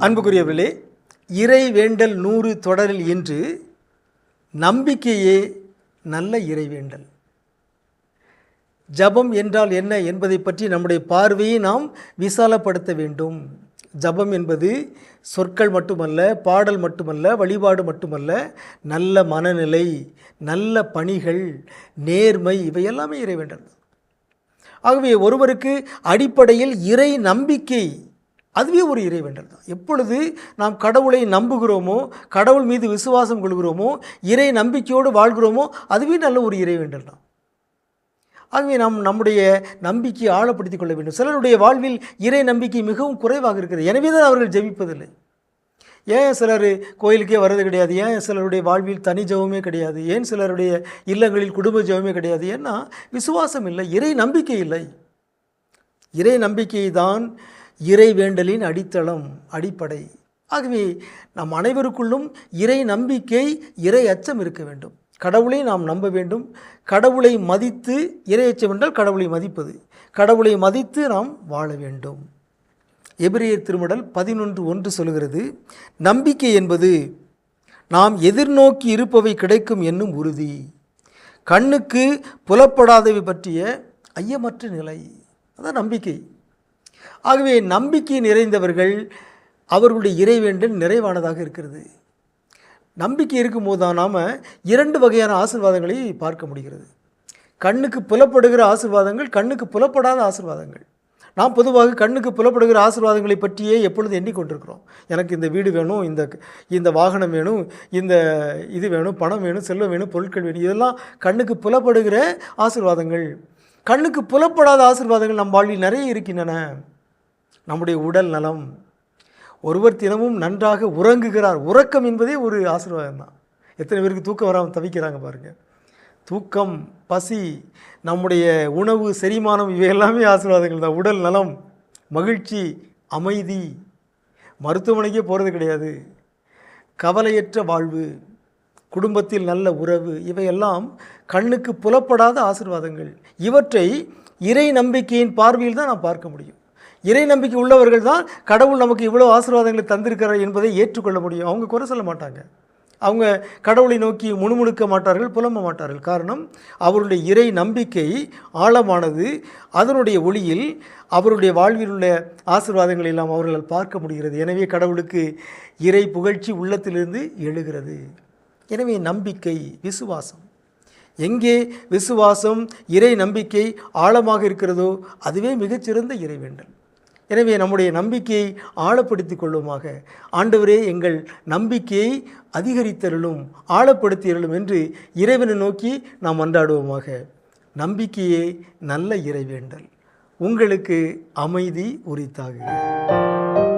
அன்புக்குரியவர்களே இறை வேண்டல் நூறு தொடரில் இன்று நம்பிக்கையே நல்ல இறைவேண்டல் ஜபம் என்றால் என்ன என்பதை பற்றி நம்முடைய பார்வையை நாம் விசாலப்படுத்த வேண்டும். ஜபம் என்பது சொற்கள் மட்டுமல்ல பாடல் மட்டுமல்ல வழிபாடு மட்டுமல்ல நல்ல மனநிலை நல்ல பணிகள் நேர்மை இவையெல்லாமே இறைவேண்டல் ஆகவே ஒருவருக்கு அடிப்படையில் இறை நம்பிக்கை அதுவே ஒரு இறைவேண்டல் தான். எப்பொழுது நாம் கடவுளை நம்புகிறோமோ கடவுள் மீது விசுவாசம் கொள்கிறோமோ இறை நம்பிக்கையோடு வாழ்கிறோமோ அதுவே நல்ல ஒரு இறைவேண்டல் தான். ஆகவே நாம் நம்முடைய நம்பிக்கையை ஆழப்படுத்திக் கொள்ள வேண்டும். சிலருடைய வாழ்வில் இறை நம்பிக்கை மிகவும் குறைவாக இருக்கிறது. எனவே தான் அவர்கள் ஜெபிப்பதில்லை. ஏன் சிலர் கோயிலுக்கே வர்றது கிடையாது? ஏன் சிலருடைய வாழ்வில் தனி ஜெபமே கிடையாது? ஏன் சிலருடைய இல்லங்களில் குடும்ப ஜெபமே கிடையாது? ஏன்னா விசுவாசம் இல்லை இறை நம்பிக்கை இல்லை. இறை நம்பிக்கை தான் இறை வேண்டலின் அடித்தளம் அடிப்படை. ஆகவே நம் அனைவருக்குள்ளும் இறை நம்பிக்கை இறை அச்சம் இருக்க வேண்டும். கடவுளை நாம் நம்ப வேண்டும். கடவுளை மதித்து இறை அச்சம் என்றால் கடவுளை மதிப்பது. கடவுளை மதித்து நாம் வாழ வேண்டும். எபிரேயர் திருமடல் பதினொன்று ஒன்று சொல்கிறது நம்பிக்கை என்பது நாம் எதிர்நோக்கி இருப்பவை கிடைக்கும் என்னும் உறுதி. கண்ணுக்கு புலப்படாதவை பற்றிய ஐயமற்ற நிலை. அதான் நம்பிக்கை. ஆகவே நம்பிக்கை நிறைந்தவர்கள் அவர்களுடைய இறைவேண்டல் நிறைவானதாக இருக்கிறது. நம்பிக்கை இருக்கும்போது தான் நாம் இரண்டு வகையான ஆசிர்வாதங்களை பார்க்க முடிகிறது. கண்ணுக்கு புலப்படுகிற ஆசிர்வாதங்கள் கண்ணுக்கு புலப்படாத ஆசிர்வாதங்கள். நாம் பொதுவாக கண்ணுக்கு புலப்படுகிற ஆசிர்வாதங்களை பற்றியே எப்பொழுது எண்ணிக்கொண்டிருக்கிறோம் எனக்கு இந்த வீடு வேணும் இந்த இந்த வாகனம் வேணும் இந்த இது வேணும் பணம் வேணும் செல்வம் வேணும் பொருட்கள் வேணும் இதெல்லாம் கண்ணுக்கு புலப்படுகிற ஆசிர்வாதங்கள். கண்ணுக்கு புலப்படாத ஆசிர்வாதங்கள் நம் வாழ்வில் நிறைய இருக்கின்றன. நம்முடைய உடல் நலம். ஒருவர் தினமும் நன்றாக உறங்குகிறார். உறக்கம் என்பதே ஒரு ஆசீர்வாதம் தான். எத்தனை பேருக்கு தூக்கம் வராமல் தவிக்கிறாங்க பாருங்கள் தூக்கம் பசி நம்முடைய உணவு செரிமானம் இவை எல்லாமே ஆசீர்வாதங்கள் தான். உடல் நலம் மகிழ்ச்சி அமைதி. மருத்துவமனைக்கே போகிறது கிடையாது. கவலையற்ற வாழ்வு குடும்பத்தில் நல்ல உறவு இவையெல்லாம் கண்ணுக்கு புலப்படாத ஆசீர்வாதங்கள். இவற்றை இறை நம்பிக்கையின் பார்வையில் தான் நாம் பார்க்க முடியும். இறை நம்பிக்கை உள்ளவர்கள் தான் கடவுள் நமக்கு இவ்வளோ ஆசீர்வாதங்களை தந்திருக்கிறார் என்பதை ஏற்றுக்கொள்ள முடியும். அவங்க குறை சொல்ல மாட்டாங்க. அவங்க கடவுளை நோக்கி முணுமுணுக்க மாட்டார்கள் புலம்ப மாட்டார்கள். காரணம் அவருடைய இறை நம்பிக்கை ஆழமானது. அதனுடைய ஒளியில் அவருடைய வாழ்வில் உள்ள ஆசீர்வாதங்களை எல்லாம் அவர்களால் பார்க்க முடிகிறது. எனவே கடவுளுக்கு இறை புகழ்ச்சி உள்ளத்திலிருந்து எழுகிறது. எனவே நம்பிக்கை விசுவாசம். எங்கே விசுவாசம் இறை நம்பிக்கை ஆழமாக இருக்கிறதோ அதுவே மிகச்சிறந்த இறைவேண்டல். எனவே நம்முடைய நம்பிக்கையை ஆழப்படுத்தி கொள்ளுமாக. ஆண்டவரே எங்கள் நம்பிக்கையை அதிகரித்தருளும் ஆழப்படுத்தியருளும் என்று இறைவனை நோக்கி நாம் அன்றாடுவோமாக நம்பிக்கையே நல்ல இறைவேண்டல். உங்களுக்கு அமைதி உரித்தாகுக.